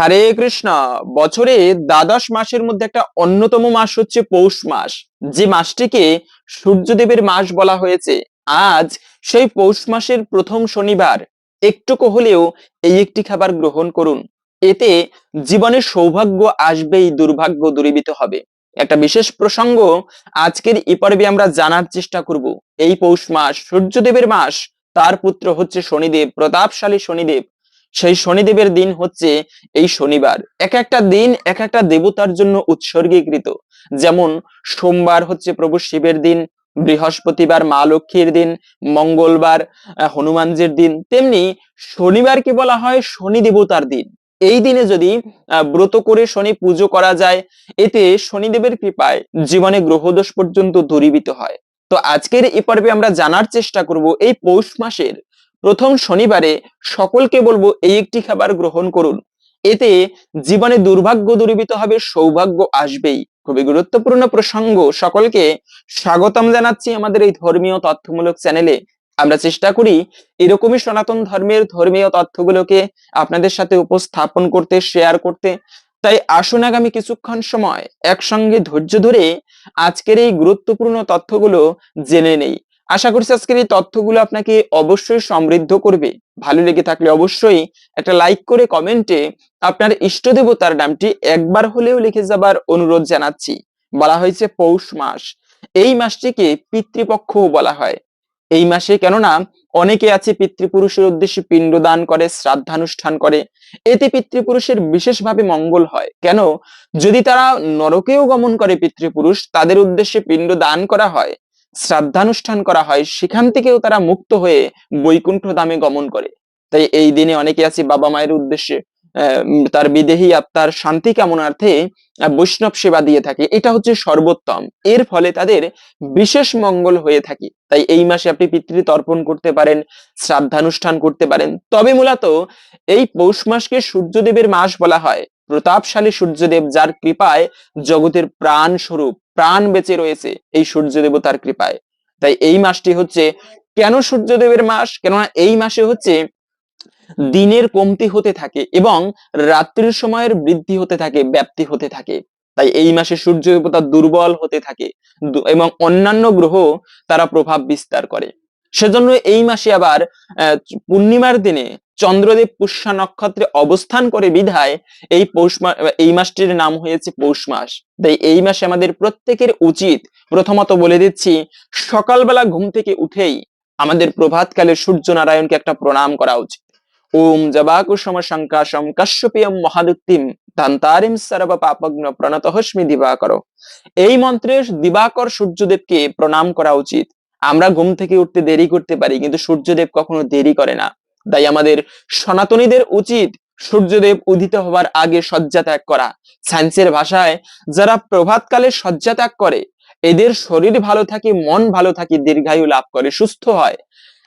হরে কৃষ্ণ। বছরে দ্বাদশ মাসের মধ্যে একটা অন্যতম মাস হচ্ছে পৌষ মাস। যে মাসটিকে সূর্যদেবের মাস বলা হয়েছে। আজ সেই পৌষ মাসের প্রথম শনিবার। একটুকু হলেও এই একটি খাবার গ্রহণ করুন। এতে জীবনে সৌভাগ্য আসবেই, দুর্ভাগ্য দূরীভূত হবে। একটা বিশেষ প্রসঙ্গ আজকের এই পর্বে আমরা জানার চেষ্টা করব। এই পৌষ মাস সূর্যদেবের মাস। তার পুত্র হচ্ছে শনিদেব, প্রতাপশালী শনিদেব। সেই শনিদেবের দিন হচ্ছে এই শনিবার। এক একটা দিন, এক একটা দেবতার জন্য উৎসর্গীকৃত। যেমন সোমবার হচ্ছে প্রভু শিবের দিন, বৃহস্পতিবার মা লক্ষ্মীর দিন, মঙ্গলবার হনুমানজির দিন। তেমনি শনিবারকে বলা হয় শনি দেবতার দিন। এই দিনে যদি ব্রত করে শনি পুজো করা যায়, এতে শনিদেবের কৃপায় জীবনে গ্রহদোষ পর্যন্ত দূরীভূত হয়। তো আজকের এই পর্বে আমরা জানার চেষ্টা করব এই পৌষ মাসের প্রথম শনিবারে সকলকে বলব এই একটি খাবার গ্রহণ করুন। এতে জীবনে দুর্ভাগ্য দূরীভূত হবে, সৌভাগ্য আসবেই। খুবই গুরুত্বপূর্ণ প্রসঙ্গ। সকলকে স্বাগতম জানাচ্ছি আমাদের এই ধর্মীয় তথ্যমূলক চ্যানেলে। আমরা চেষ্টা করি এরকমই সনাতন ধর্মের ধর্মীয় তথ্যগুলোকে আপনাদের সাথে উপস্থাপন করতে শেয়ার করতে। তাই আসুন আগামী কিছুক্ষণ সময় একসঙ্গে ধৈর্য ধরে আজকের এই গুরুত্বপূর্ণ তথ্যগুলো জেনে নেই। আশা করছি আজকের এই তথ্যগুলো আপনাকে অবশ্যই সমৃদ্ধ করবে। ভালো লেগে থাকলে অবশ্যই একটা লাইক করে কমেন্টে আপনার ইষ্ট দেবতার নামটি একবার হলেও লিখে যাবার অনুরোধ জানাচ্ছি। বলা হয়েছে পৌষ মাস। এই মাসটিকে পিতৃপক্ষও বলা হয়। এই মাসে কেননা অনেকে আছে পিতৃপুরুষের উদ্দেশ্যে পিণ্ডদান করে, শ্রাদ্ধানুষ্ঠান করে। এতে পিতৃপুরুষের বিশেষভাবে মঙ্গল হয়। কেন? যদি তারা নরকেও গমন করে পিতৃপুরুষ, তাদের উদ্দেশ্যে পিণ্ড দান করা হয়। শ্রাদ্ধানুষ্ঠান করা হয়, সেখান থেকেও তারা মুক্ত হয়ে বৈকুণ্ঠ ধামে গমন করে। তাই এই দিনে অনেকে আছে বাবা মায়ের উদ্দেশ্যে তার বিদেহী আত্মার শান্তি কামনার্থে বৈষ্ণব সেবা দিয়ে থাকে। এটা হচ্ছে সর্বোত্তম। এর ফলে তাদের বিশেষ মঙ্গল হয়ে থাকে। তাই এই মাসে আপনি পিতৃ তর্পণ করতে পারেন, শ্রাদ্ধানুষ্ঠান করতে পারেন। তবে মূলত এই পৌষ মাসকে সূর্যদেবের মাস বলা হয়। প্রতাপশালী সূর্যদেব যার কৃপায় জগতের প্রাণ স্বরূপ প্রাণ বেঁচে রয়েছে এই সূর্য দেবতার কৃপায়। তাই এই মাসটি হচ্ছে কেন সূর্যদেবের মাস? কেননা এই মাসে হচ্ছে দিনের কমতি হতে থাকে এবং রাত্রির সময়ের বৃদ্ধি হতে থাকে, ব্যাপ্তি হতে থাকে। তাই এই মাসে সূর্য দেবতা দুর্বল হতে থাকে এবং অন্যান্য গ্রহ তারা প্রভাব বিস্তার করে। সেজন্য এই মাসে আবার পূর্ণিমার দিনে চন্দ্রদেব পুষ্যা নক্ষত্রে অবস্থান করে বিধায় এই পৌষ এই মাসটির নাম হয়েছে পৌষ মাস। তাই এই মাসে আমাদের প্রত্যেকের উচিত প্রথমত বলে দিচ্ছি, সকালবেলা ঘুম থেকে উঠেই আমাদের প্রভাতকালে সূর্য নারায়ণকে একটা প্রণাম করা উচিত। ওম জবাকুসম শঙ্কাশম কাশ্যপিয়ম মহাদুক্তিম দান্তারিম সর্ব পাপগ্ন প্রণতহস্মি দিবাকর। এই মন্ত্রে দিবাকর সূর্যদেবকে প্রণাম করা উচিত। আমরা ঘুম থেকে উঠতে দেরি করতে পারি, কিন্তু সূর্যদেব কখনো দেরি করে না। তাই আমাদের সনাতনীদের উচিত সূর্যদেব উদিত হবার আগে শয্যা ত্যাগ করা। সায়েন্সের ভাষায়, যারা প্রভাতকালে শয্যা ত্যাগ করে, এদের শরীর ভালো থাকে, মন ভালো থাকে, দীর্ঘায়ু লাভ করে, সুস্থ হয়।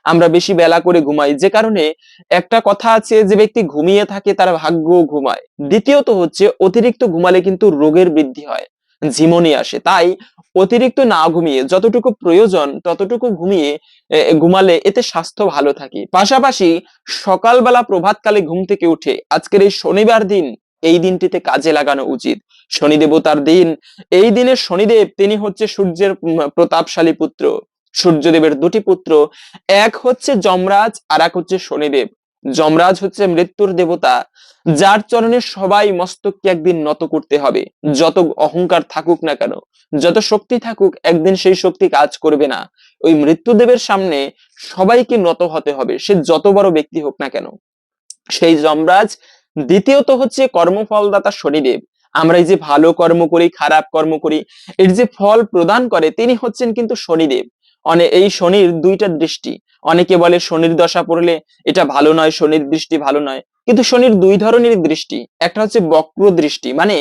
আমরা বেশি বেলা করে ঘুমাই, যে কারণে একটা কথা আছে, যে ব্যক্তি ঘুমিয়ে থাকে, তার ভাগ্য ঘুমায়। দ্বিতীয়ত হচ্ছে, অতিরিক্ত ঘুমালে কিন্তু রোগের বৃদ্ধি হয়, ঝিমনি আসে। তাই অতিরিক্ত না ঘুমিয়ে যতটুকু প্রয়োজন ততটুকু ঘুমিয়ে ঘুমালে এতে স্বাস্থ্য ভালো থাকে। পাশাপাশি সকালবেলা প্রভাতকালে ঘুম থেকে উঠে আজকের এই শনিবার দিন এই দিনটিতে কাজে লাগানো উচিত। শনি দেবতার দিন, এই দিনে শনিদেব তিনি হচ্ছে সূর্যের প্রতাপশালী পুত্র। সূর্যদেবের দুটি পুত্র, এক হচ্ছে যমরাজ আর এক হচ্ছে শনিদেব। যমরাজ হচ্ছে মৃত্যুর দেবতা, যার চরণে সবাই মস্তককে একদিন নত করতে হবে। যত অহংকার থাকুক না কেন, যত শক্তি থাকুক, একদিন সেই শক্তি কাজ করবে না। ওই মৃত্যুদেবের সামনে সবাইকে নত হতে হবে, সে যত বড় ব্যক্তি হোক না কেন। সেই যমরাজ দ্বিতীয়ত হচ্ছে কর্মফলদাতা শনিদেব। আমরা এই যে ভালো কর্ম করি, খারাপ কর্ম করি, এর যে ফল প্রদান করে, তিনি হচ্ছেন কিন্তু শনিদেব। অনে এই শনির দুইটা দৃষ্টি। অনেকে বলে শনির দশা পড়লে এটা ভালো নয়, শনির দৃষ্টি ভালো নয়। কিন্তু শনির দুই ধরনের দৃষ্টি, একটা হচ্ছে বক্র দৃষ্টি মানে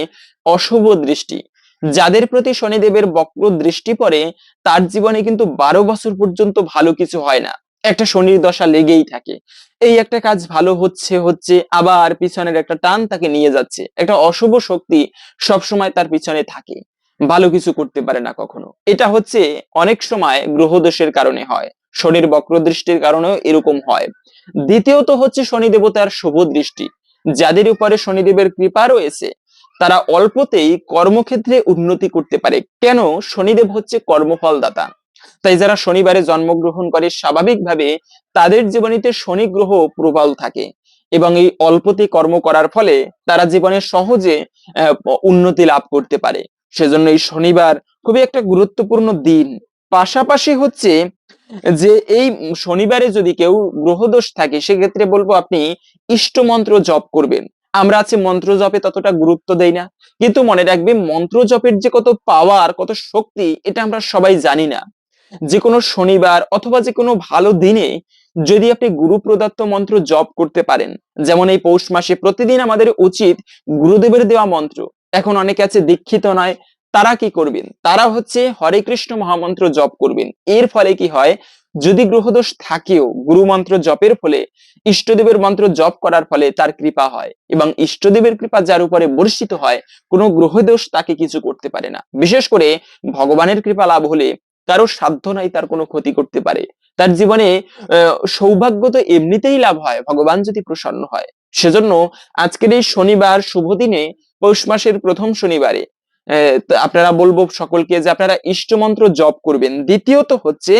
অশুভ দৃষ্টি। যাদের প্রতি শনিদেবের বক্র দৃষ্টি পড়ে, তার জীবনে কিন্তু বারো বছর পর্যন্ত ভালো কিছু হয় না। একটা শনির দশা লেগেই থাকে। এই একটা কাজ ভালো হচ্ছে হচ্ছে, আবার পিছনের একটা টান তাকে নিয়ে যাচ্ছে। একটা অশুভ শক্তি সবসময় তার পিছনে থাকে। ভালো কিছু করতে পারে না কখনো। এটা হচ্ছে অনেক সময় গ্রহদোষের কারণে হয়, শনির বক্র দৃষ্টির কারণেও এরকম হয়। দ্বিতীয়ত হচ্ছে শনি দেবতার শুভ দৃষ্টি। যাদের উপরে শনিদেবের কৃপা রয়েছে, তারা অল্পতেই কর্মক্ষেত্রে উন্নতি করতে পারে। কেন? শনিদেব হচ্ছে কর্মফলদাতা। তাই যারা শনিবারে জন্মগ্রহণ করে, স্বাভাবিকভাবে তাদের জীবনীতে শনি গ্রহ প্রবল থাকে এবং এই অল্পতে কর্ম করার ফলে তারা জীবনে সহজে উন্নতি লাভ করতে পারে। সেজন্য এই শনিবার খুবই একটা গুরুত্বপূর্ণ দিন। পাশাপাশি হচ্ছে যে এই শনিবারে যদি কেউ গ্রহদোষ থাকে, সেক্ষেত্রে বলব আপনি ইষ্ট মন্ত্র জপ করবেন। আমরা আছে মন্ত্র জপে ততটা গুরুত্ব দেই না। কিন্তু মনে রাখবে মন্ত্র জপের যে কত পাওয়ার কত শক্তি, এটা আমরা সবাই জানি না। যে কোনো শনিবার অথবা যে কোনো ভালো দিনে যদি আপনি গুরু প্রদত্ত মন্ত্র জপ করতে পারেন, যেমন এই পৌষ মাসে প্রতিদিন আমাদের উচিত গুরুদেবের দেওয়া মন্ত্র। এখন অনেকে আছে দীক্ষিত নয়, তারা কি করবেন? তারা হচ্ছে হরে কৃষ্ণ মহামন্ত্র জপ করবেন। এর ফলে কি হয়? যদি গ্রহদোষ থাকেও গুরু মন্ত্র জপের ফলে, ইষ্টদেবের মন্ত্র জপ করার ফলে তার কৃপা হয় এবং ইষ্টদেবের কৃপা যার উপরে বর্ষিত হয়, কোনো গ্রহদোষ তাকে কিছু করতে পারে না। বিশেষ করে ভগবানের কৃপা লাভ হলে কারও সাধ্য নাই তার কোনো ক্ষতি করতে পারে। তার জীবনে সৌভাগ্য তো এমনিতেই লাভ হয়, ভগবান যদি প্রসন্ন হয়। সেজন্য আজকের এই শনিবার শুভ দিনে পৌষ মাসের প্রথম শনিবারে। আপনারা বলব সকলকে যে আপনারা ইষ্টমন্ত্র জপ করবেন। দ্বিতীয়ত হচ্ছে,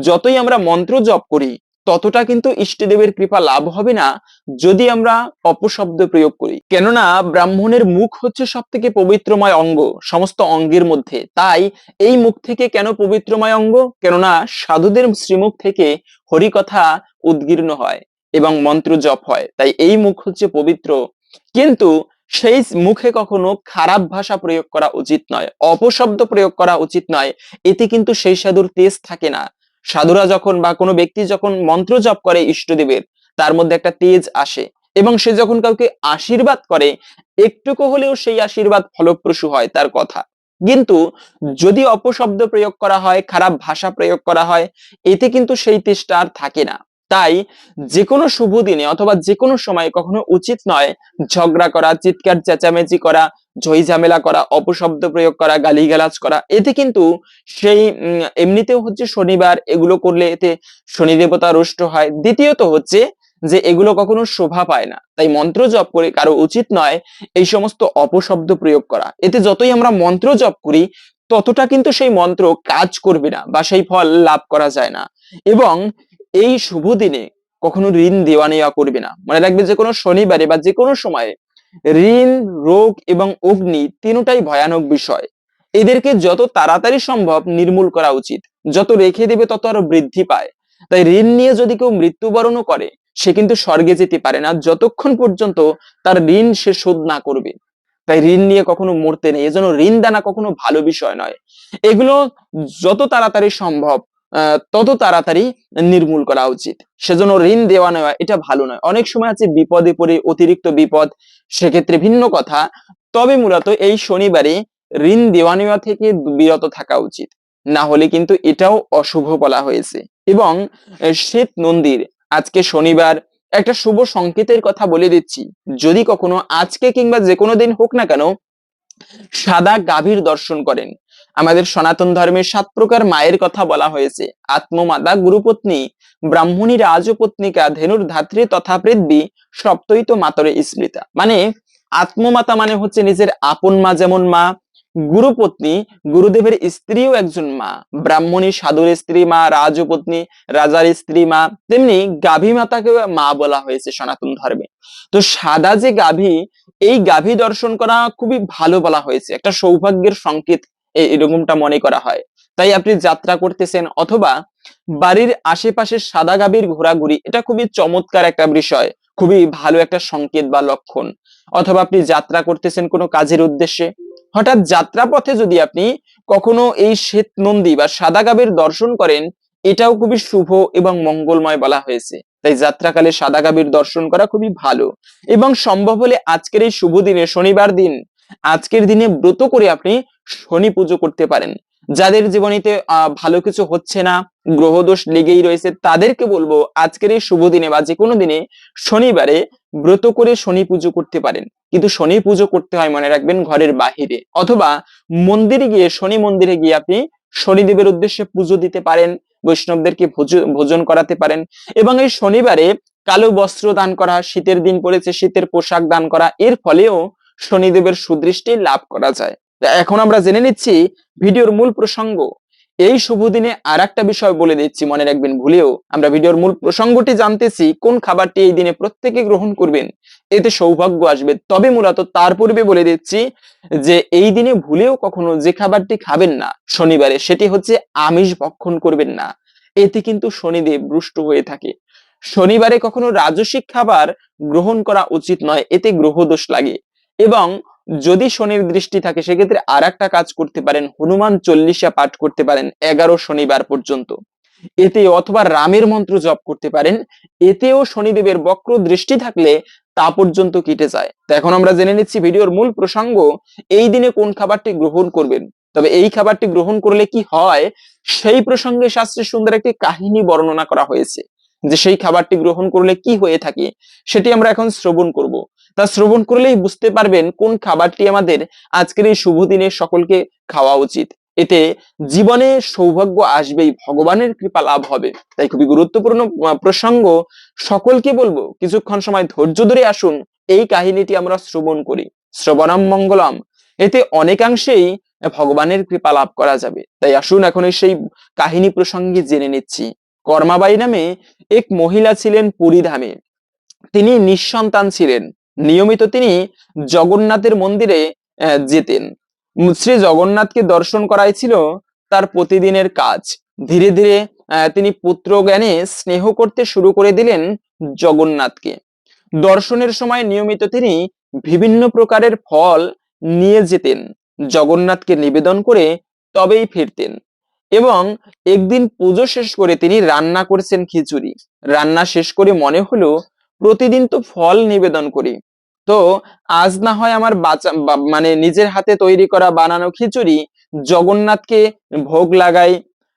যতই আমরা মন্ত্র জপ করি, ততটা কিন্তু ইষ্টদেবের কৃপা লাভ হবে না যদি আমরা অপশব্দ প্রয়োগ করি। কেননা ব্রাহ্মণের মুখ হচ্ছে সব থেকে পবিত্রময় অঙ্গ, সমস্ত অঙ্গের মধ্যে। তাই এই মুখ থেকে কেন পবিত্রময় অঙ্গ? কেননা সাধুদের শ্রীমুখ থেকে হরিকথা উদ্গীর্ণ হয় এবং মন্ত্র জপ হয়। তাই এই মুখ হচ্ছে পবিত্র। কিন্তু সেই মুখে কখনো খারাপ ভাষা প্রয়োগ করা উচিত নয়, অপশব্দ প্রয়োগ করা উচিত নয়। এতে কিন্তু সেই সাধুর তেজ থাকে না। সাধুরা যখন বা কোনো ব্যক্তি যখন মন্ত্র জপ করে ইষ্টদেবের, তার মধ্যে একটা তেজ আসে এবং সে যখন কাউকে আশীর্বাদ করে, একটুকু হলেও সেই আশীর্বাদ ফলপ্রসূ হয় তার কথা। কিন্তু যদি অপশব্দ প্রয়োগ করা হয়, খারাপ ভাষা প্রয়োগ করা হয়, এতে কিন্তু সেই তেজটা আর থাকে না। তাই যে কোনো শুভ দিনে অথবা যে কোনো সময় কখনো উচিত নয় ঝগড়া করা, চিৎকার, চেঁচামেচি করা, ঝই ঝামেলা করা, অপশব্দ প্রয়োগ করা, গালিগালাজ করা। এতে কিন্তু সেই এমনিতেও হচ্ছে শনিবার, এগুলো করলে এতে শনি দেবতা রুষ্ট হয়। দ্বিতীয়ত হচ্ছে যে এগুলো কখনো শোভা পায় না। তাই মন্ত্র জপ করে কারও উচিত নয় এই সমস্ত অপশব্দ প্রয়োগ করা। এতে যতই আমরা মন্ত্র জপ করি, ততটা কিন্তু সেই মন্ত্র কাজ করবে না বা সেই ফল লাভ করা যায় না। এবং এই শুভ দিনে কখনো ঋণ দেওয়া নেওয়া করবে না। মনে রাখবে যে কোনো শনিবারে বা যে কোনো সময়ে ঋণ, রোগ এবং অগ্নি তিনটাই ভয়ানক বিষয়। এদেরকে যত তাড়াতাড়ি সম্ভব নির্মূল করা উচিত। যত রেখে দেবে তত আরও বৃদ্ধি পায়। তাই ঋণ নিয়ে যদি কেউ মৃত্যুবরণও করে, সে কিন্তু স্বর্গে যেতে পারে না। যতক্ষণ পর্যন্ত তার ঋণ সে শোধ না করবে। তাই ঋণ নিয়ে কখনো মরতে নেই। এজন্য ঋণ দানা কখনো ভালো বিষয় নয়। এগুলো যত তাড়াতাড়ি সম্ভব তত তাড়াতাড়ি নির্মূল করা উচিত। সেজন্য ঋণ দেওয়া নেওয়া এটা ভালো নয়। অনেক সময় আছে বিপদে পড়ে অতিরিক্ত বিপদ, সেক্ষেত্রে ভিন্ন কথা। তবে মূলত এই শনিবারে ঋণ দেওয়া নেওয়া থেকে বিরত থাকা উচিত। না হলে কিন্তু এটাও অশুভ বলা হয়েছে। এবং শ্বেত মন্দির আজকে শনিবার একটা শুভ সংকেতের কথা বলে দিচ্ছি। যদি কখনো আজকে কিংবা যে কোনো দিন হোক না কেন, সাদা গাভীর দর্শন করেন। আমাদের সনাতন ধর্মের সাত প্রকার মায়ের কথা বলা হয়েছে। আত্মমাতা, গুরুপত্নী, ব্রাহ্মণী রাজপত্নিকা ধেনুর ধাত্রী তথা পৃথ্বী সপ্তইত মাতরে স্মৃতা। মানে আত্মমাতা মানে হচ্ছে নিজের আপন মা যেমন মা, গুরুপত্নী, গুরুদেবের স্ত্রীও একজন মা, ব্রাহ্মণী, সাধুর স্ত্রী মা, রাজপত্নী, রাজার স্ত্রী মা, তেমনি গাভী মাতাকে মা বলা হয়েছে সনাতন ধর্মে। তো সাদা যে গাভী, এই গাভী দর্শন করা খুবই ভালো বলা হয়েছে। একটা সৌভাগ্যের সংকেত এরকমটা মনে করা হয়। তাই আপনি যাত্রা করতেছেন অথবা বাড়ির আশেপাশে সাদা গাভীর ঘোরাঘুরি এটা খুবই চমৎকার একটা বিষয়, খুবই ভালো একটা সংকেত বা লক্ষণ। অথবা আপনি যাত্রা করতেছেন কোনো কাজের উদ্দেশ্যে, হঠাৎ যাত্রা পথে যদি আপনি কখনো এই শ্বেত নন্দী বা সাদা গাভীর দর্শন করেন, এটাও খুবই শুভ এবং মঙ্গলময় বলা হয়েছে। তাই যাত্রাকালে সাদা গাভীর দর্শন করা খুবই ভালো। এবং সম্ভব হলে আজকের এই শুভ দিনে, শনিবার দিন, আজকের দিনে ব্রত করে আপনি শনি পুজো করতে পারেন। যাদের জীবনীতে ভালো কিছু হচ্ছে না, গ্রহদোষ লেগেই রয়েছে, তাদেরকে বলব আজকের এই শুভ দিনে বা যে কোনো দিনে শনিবারে ব্রত করে শনি পুজো করতে পারেন। কিন্তু শনি পুজো করতে হয়, মনে রাখবেন, ঘরের বাহিরে। অথবা মন্দিরে গিয়ে, শনি মন্দিরে গিয়ে আপনি শনিদেবের উদ্দেশ্যে পুজো দিতে পারেন, বৈষ্ণবদেরকে ভোজ- ভোজন করাতে পারেন এবং এই শনিবারে কালো বস্ত্র দান করা, শীতের দিন পড়েছে, শীতের পোশাক দান করা, এর ফলেও শনিদেবের সুদৃষ্টি লাভ করা যায়। এখন আমরা জেনে নিচ্ছি ভিডিওর মূল প্রসঙ্গ। এই শুভ দিনে আর একটা বিষয় বলে দিচ্ছি, মনে রাখবেন ভুলেও। আমরা ভিডিওর মূল প্রসঙ্গটি জানতেছি, কোন খাবারটি এই দিনে প্রত্যেকে গ্রহণ করবেন? এতে সৌভাগ্য আসবে। তবে মূলত তার পূর্বে বলে দিচ্ছি যে, এই দিনে ভুলেও কখনো যে খাবারটি খাবেন না, শনিবারে সেটি হচ্ছে আমিষ ভক্ষণ করবেন না। এতে কিন্তু শনিদেব রুষ্ট হয়ে থাকে। শনিবারে কখনো রাজসিক খাবার গ্রহণ করা উচিত নয়, এতে গ্রহদোষ লাগে। এবং যদি শনির দৃষ্টি থাকে, সেক্ষেত্রে আর একটা কাজ করতে পারেন। হনুমান চল্লিশা পাঠ করতে পারেন এগারো শনিবার পর্যন্ত। এতে অথবা রামের মন্ত্র জপ করতে পারেন। এতেও শনিদেবের বক্র দৃষ্টি থাকলে তা পর্যন্ত কেটে যায়। তো এখন আমরা জেনে নিচ্ছি ভিডিওর মূল প্রসঙ্গ, এই দিনে কোন খাবারটি গ্রহণ করবেন? তবে এই খাবারটি গ্রহণ করলে কি হয়? সেই প্রসঙ্গে শাস্ত্রে সুন্দর একটি কাহিনী বর্ণনা করা হয়েছে। যে সেই খাবারটি গ্রহণ করলে কি হয়ে থাকে, সেটি আমরা এখন শ্রবণ করব। তা শ্রবণ করলেই বুঝতে পারবেন কোন খাবারটি আমাদের আজকের এই শুভ দিনে সকলকে খাওয়া উচিত। এতে জীবনে সৌভাগ্য আসবেই, ভগবানের কৃপা লাভ হবে। তাই খুবই গুরুত্বপূর্ণ প্রসঙ্গ। সকলকে বলব, কিছুক্ষণ সময় ধৈর্য ধরে আসুন, এই কাহিনীটি আমরা শ্রবণ করি। শ্রবণম মঙ্গলম। এতে অনেকাংশেই ভগবানের কৃপা লাভ করা যাবে। তাই আসুন এখন সেই কাহিনী প্রসঙ্গে জেনে নিচ্ছি। কর্মাবাই নামে এক মহিলা ছিলেন পুরীধামে। তিনি নিঃসন্তান ছিলেন। নিয়মিত তিনি জগন্নাথের মন্দিরে যেতেন। শ্রী জগন্নাথকে দর্শন করাই ছিল তার প্রতিদিনের কাজ। ধীরে ধীরে তিনি পুত্র জ্ঞানে স্নেহ করতে শুরু করে দিলেন জগন্নাথকে। দর্শনের সময় নিয়মিত তিনি বিভিন্ন প্রকারের ফল নিয়ে যেতেন। জগন্নাথকে নিবেদন করে তবেই ফিরতেন। এবং একদিন পুজো শেষ করে তিনি রান্না করেছেন খিচুড়ি। রান্না শেষ করে মনে হলো প্রতিদিন তো ফল নিবেদন করি। তো আজ না হয় আমার বাঁচা মানে নিজের হাতে তৈরি করা বানানো খিচুড়ি জগন্নাথকে ভোগ লাগাই।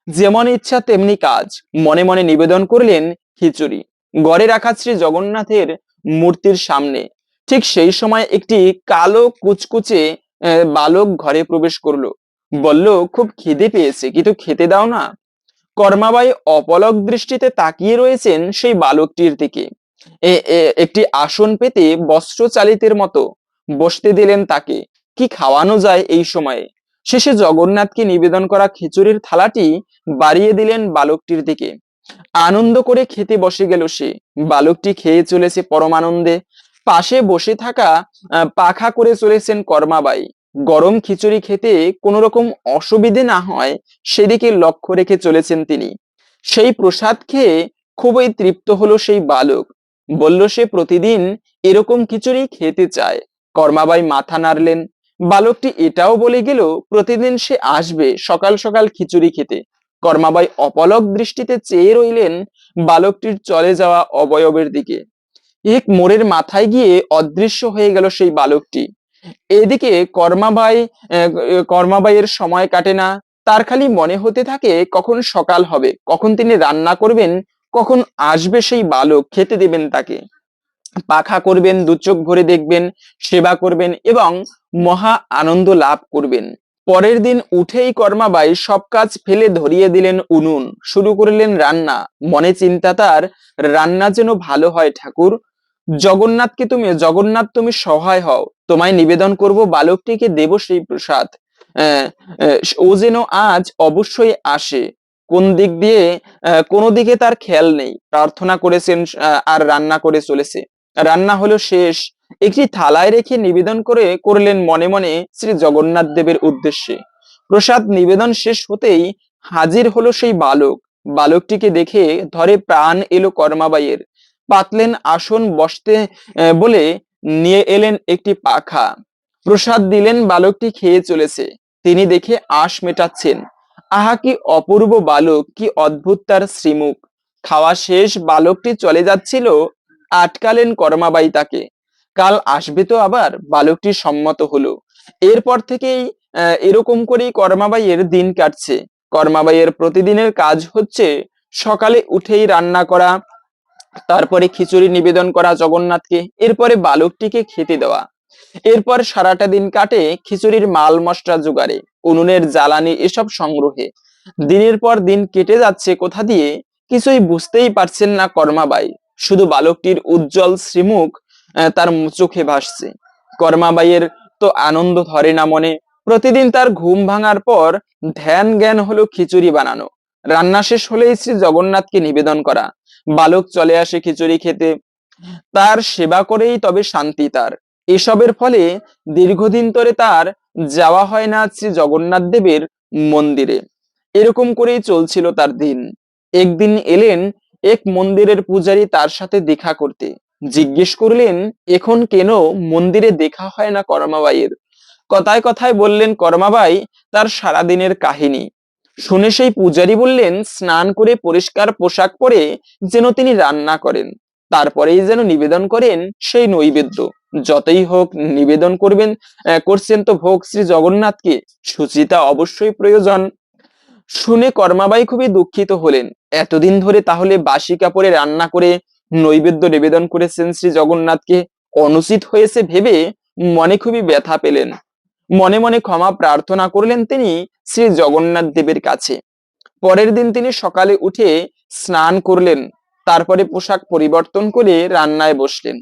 যেমন ইচ্ছা তেমনি কাজ। মনে মনে নিবেদন করলেন খিচুড়ি। গড়ে রাখা শ্রী জগন্নাথের মূর্তির সামনে। ঠিক সেই সময় একটি কালো কুচকুচে বালক ঘরে প্রবেশ করল। বলল, খুব খিদে পেয়েছে কিন্তু খেতে দাও না? কর্মাবাই অপলক দৃষ্টিতে তাকিয়ে রয়েছেন সেই বালকটির দিকে। একটি আসন পেতে বস্ত্র চালিতের মতো বসতে দিলেন তাকে। কি খাওয়ানো যায় এই সময়ে? শেষে জগন্নাথকে নিবেদন করা খিচুড়ির থালাটি বাড়িয়ে দিলেন বালকটির দিকে। আনন্দ করে খেতে বসে গেল সে। বালকটি খেয়ে চলেছে পরমানন্দে। পাশে বসে থাকা পাখা করে চলেছেন কর্মাবাই। গরম খিচুড়ি খেতে কোনো রকম অসুবিধে না হয় সেদিকে লক্ষ্য রেখে চলেছেন তিনি। সেই প্রসাদ খেয়ে খুবই তৃপ্ত হলো সেই বালক। বলল, সে প্রতিদিন এরকম খিচুড়ি খেতে চায়। কর্মাবাই মাথা নাড়লেন। বালকটি এটাও বলে গেল, প্রতিদিন সে আসবে সকাল সকাল খিচুড়ি খেতে। কর্মাবাই অপলক দৃষ্টিতে চেয়ে রইলেন বালকটির চলে যাওয়া অবয়বের দিকে। এক মোড়ের মাথায় গিয়ে অদৃশ্য হয়ে গেল সেই বালকটি। এদিকে কর্মাবাই কর্মাবাইয়ের সময় কাটে না। তার খালি মনে হতে থাকে কখন সকাল হবে, কখন তিনি রান্না করবেন, কখন আসবে সেই বালক, খেতে দেবেন তাকে। পাখা করবেন, দু চোখ ভরে দেখবেন, সেবা করবেন এবং মহা আনন্দ লাভ করবেন। পরের দিন উঠেই কর্মাবাই সব কাজ ফেলে ধরিয়ে দিলেন উনুন, শুরু করলেন রান্না। মনে চিন্তা তার, রান্না যেন ভালো হয় ঠাকুর জগন্নাথকে তুমি, জগন্নাথ তুমি সহায় হও। তোমায় নিবেদন করব বালকটিকে দেব সেই প্রসাদ ও যেন আজ অবশ্যই আসে। কোন দিক দিয়ে কোনো দিকে তার খেয়াল নেই। প্রার্থনা করেছেন আর রান্না করে চলেছে। রান্না হলো শেষ। একটি থালায় রেখে নিবেদন করে, করলেন মনে মনে শ্রী জগন্নাথ দেবের উদ্দেশ্যে। প্রসাদ নিবেদন শেষ হতেই হাজির হলো সেই বালক। বালকটিকে দেখে ধরে প্রাণ এলো কর্মাবাইয়ের। পাতলেন আসন বসতে বলে নিয়ে এলেন একটি পাখা। প্রসাদ দিলেন বালকটি খেয়ে চলেছে। তিনি দেখে আশ মেটাচ্ছেন। আহা, কি অপূর্ব বালক, কি অদ্ভুত তার শ্রীমুখ। খাওয়া শেষ, বালকটি চলে যাচ্ছিল, আটকালেন কর্মাবাই তাকে। কাল আসবে তো আবার, বালকটি সম্মত হলো। এরপর থেকেই এরকম করেই কর্মাবাইয়ের দিন কাটছে। কর্মাবাইয়ের প্রতিদিনের কাজ হচ্ছে, সকালে উঠেই রান্না করা তারপরে খিচুড়ি নিবেদন করা জগন্নাথকে, এরপরে বালকটিকে খেতে দেওয়া। এরপর সারাটা দিন কাটে খিচুড়ির মাল মশলা জোগাড়ে, উনুনের জ্বালানি এসব সংগ্রহে। দিনের পর দিন কেটে যাচ্ছে কোথা দিয়ে, কিছুই বুঝতেই পারছেন না কর্মাবাই। শুধু বালকটির উজ্জ্বল শ্রীমুখ তার চোখে ভাসছে। কর্মাবাইয়ের তো আনন্দ ধরে না মনে। প্রতিদিন তার ঘুম ভাঙার পর ধ্যান জ্ঞান হলো খিচুড়ি বানানো। রান্না শেষ হলেই শ্রী জগন্নাথকে নিবেদন করা। বালক চলে আসে খিচুড়ি খেতে। তার সেবা করেই তবে শান্তি তার। এসবের ফলে দীর্ঘদিন ধরে তার যাওয়া হয় না শ্রী জগন্নাথ দেবের মন্দিরে। এরকম করেই চলছিল তার দিন। একদিন এলেন এক মন্দিরের পূজারী তার সাথে দেখা করতে। জিজ্ঞেস করলেন, এখন কেন মন্দিরে দেখা হয় না কর্মাবাইয়ের? কথায় কথায় বললেন, কর্মাবাই তার সারাদিনের কাহিনী। শুনে সেই পূজারী বললেন, স্নান করে পরিষ্কার পোশাক পরে যেন তিনি রান্না করেন। তারপরেই যেন নিবেদন করেন সেই নৈবেদ্য। যতই হোক নিবেদন করবেন করছেন তো ভোগ শ্রী জগন্নাথকে। সুচিতা অবশ্যই প্রয়োজন। শুনে কর্মাবাই খুবই দুঃখিত হলেন। এতদিন ধরে তাহলে বাসি কাপড়ে রান্না করে নৈবেদ্য নিবেদন করেছেন শ্রী জগন্নাথকে। অনুচিত হয়েছে ভেবে মনে খুবই ব্যথা পেলেন। মনে মনে ক্ষমা প্রার্থনা করলেন তিনি শ্রী জগন্নাথ দেবের কাছে। পরের দিন তিনি সকালে উঠে স্নান করলেন, তারপরে পোশাক পরিবর্তন করে রান্নায় বসলেন।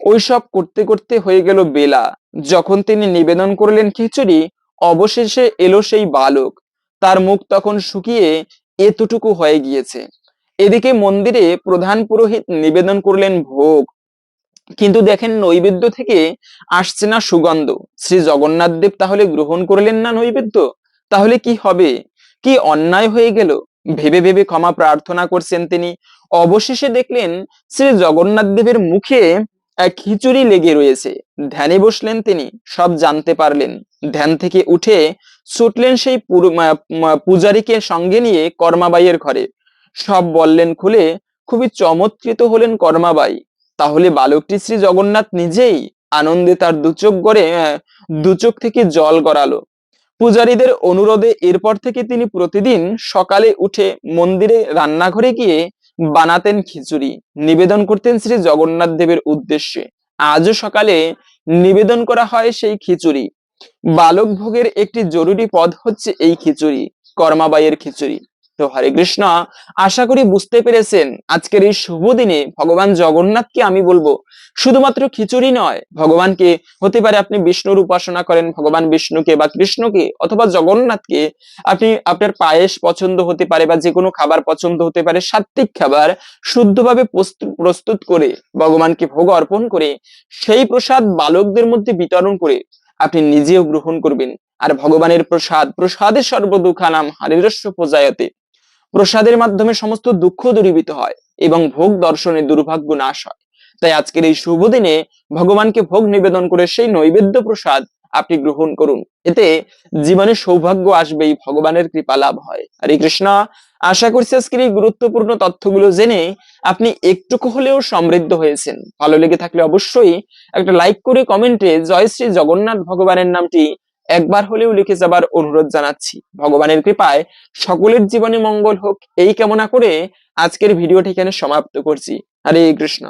ওইসব করতে করতে হয়ে গেল বেলা। যখন তিনি নিবেদন করলেন খিচুড়ি, অবশেষে এলো সেই বালক। তার মুখ তখন শুকিয়ে এতটুকু হয়ে গিয়েছে। এদিকে মন্দিরে প্রধান পুরোহিত নিবেদন করলেন ভোগ। কিন্তু দেখেন নৈবেদ্য থেকে আসছে না সুগন্ধ। শ্রী জগন্নাথ দেব তাহলে গ্রহণ করলেন না নৈবেদ্য? তাহলে কি হবে? কি অন্যায় হয়ে গেল? ভেবে ভেবে ক্ষমা প্রার্থনা করছেন তিনি। অবশেষে দেখলেন শ্রী জগন্নাথ দেবের মুখে এক খিচুড়ি লেগে রয়েছে। ধ্যানে বসলেন তিনি সব জানতে পারলেন। ধ্যান থেকে উঠে ছুটলেন সেই পূজারীকে সঙ্গে নিয়ে কর্মাবাইয়ের ঘরে। সব বললেন খুলে খুবই চমৎকৃত হলেন কর্মাবাই। তাহলে বালকটি শ্রী জগন্নাথ নিজেই আনন্দে তার দুচোখ গড়ে আহ, দুচোখ থেকে জল গড়ালো। পূজারীদের অনুরোধে এরপর থেকে তিনি প্রতিদিন সকালে উঠে মন্দিরে রান্নাঘরে গিয়ে বানাতেন খিচুড়ি, নিবেদন করতেন শ্রী জগন্নাথ দেবের উদ্দেশ্যে। আজও সকালে নিবেদন করা হয় সেই খিচুড়ি। বালক ভোগের একটি জরুরি পদ হচ্ছে এই খিচুড়ি, কর্মাবাইয়ের খিচুড়ি। তো হরে কৃষ্ণ। আশা করি বুঝতে পেরেছেন আজকের এই শুভ দিনে ভগবান জগন্নাথকে আমি বলব, শুধুমাত্র খিচুড়ি নয়, ভগবানকে হতে পারে আপনি বিষ্ণুর উপাসনা করেন, ভগবান বিষ্ণুকে বা কৃষ্ণকে অথবা জগন্নাথকে আপনি আপনার পায়েস পছন্দ হতে পারে বা যে কোনো খাবার পছন্দ হতে পারে সাত্বিক খাবার শুদ্ধভাবে প্রস্তু- প্রস্তুত করে ভগবানকে ভোগ অর্পণ করে সেই প্রসাদ বালকদের মধ্যে বিতরণ করে আপনি নিজেও গ্রহণ করবেন। আর ভগবানের প্রসাদ প্রসাদের সর্বদুঃখানাম, হারিরস্য পূজায়তে। প্রসাদের মাধ্যমে সমস্ত দুঃখ দূরীভূত হয় এবং ভোগ দর্শনে দুর্ভাগ্য নাশ হয়। তাই আজকের এই শুভ দিনে ভগবানকে ভোগ নিবেদন করে সেই নৈবেদ্য প্রসাদ আপনি গ্রহণ করুন। এতে জীবনে সৌভাগ্য আসবেই, ভগবানের কৃপা লাভ হয়। হরে কৃষ্ণ। আশা করছি আজকের এই গুরুত্বপূর্ণ তথ্যগুলো জেনে আপনি একটুকু হলেও সমৃদ্ধ হয়েছেন। ভালো লেগে থাকলে অবশ্যই একটা লাইক করে কমেন্টে জয় শ্রী জগন্নাথ ভগবানের নামটি একবার হলেও লিখে যাবার অনুরোধ জানাচ্ছি। ভগবানের কৃপায় সকলের জীবনে মঙ্গল হোক। এই কামনা করে আজকের ভিডিওটি এখানে সমাপ্ত করছি। হরে কৃষ্ণ।